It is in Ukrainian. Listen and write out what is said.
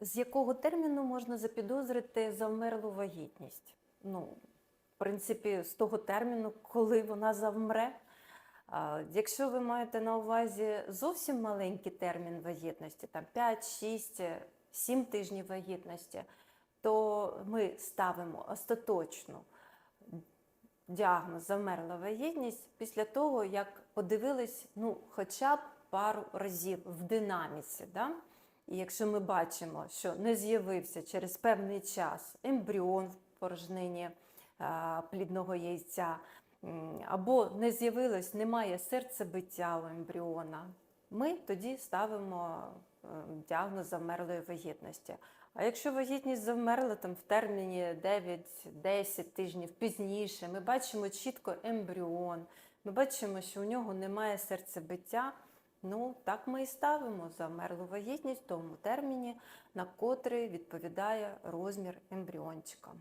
З якого терміну можна запідозрити завмерлу вагітність? Ну, в принципі, з того терміну, коли вона завмре. Якщо ви маєте на увазі зовсім маленький термін вагітності, там 5, 6, 7 тижнів вагітності, то ми ставимо остаточну діагноз завмерла вагітність після того, як подивились ну, хоча б пару разів в динаміці. Да? І якщо ми бачимо, що не з'явився через певний час ембріон в порожнині плідного яйця, або не з'явилось, немає серцебиття у ембріона, ми тоді ставимо е, діагноз завмерлої вагітності. А якщо вагітність завмерла там в терміні 9-10 тижнів пізніше, ми бачимо чітко ембріон, ми бачимо, що у нього немає серцебиття. Ну, так ми і ставимо замерлу вагітність в тому терміні, на котрий відповідає розмір ембріончика.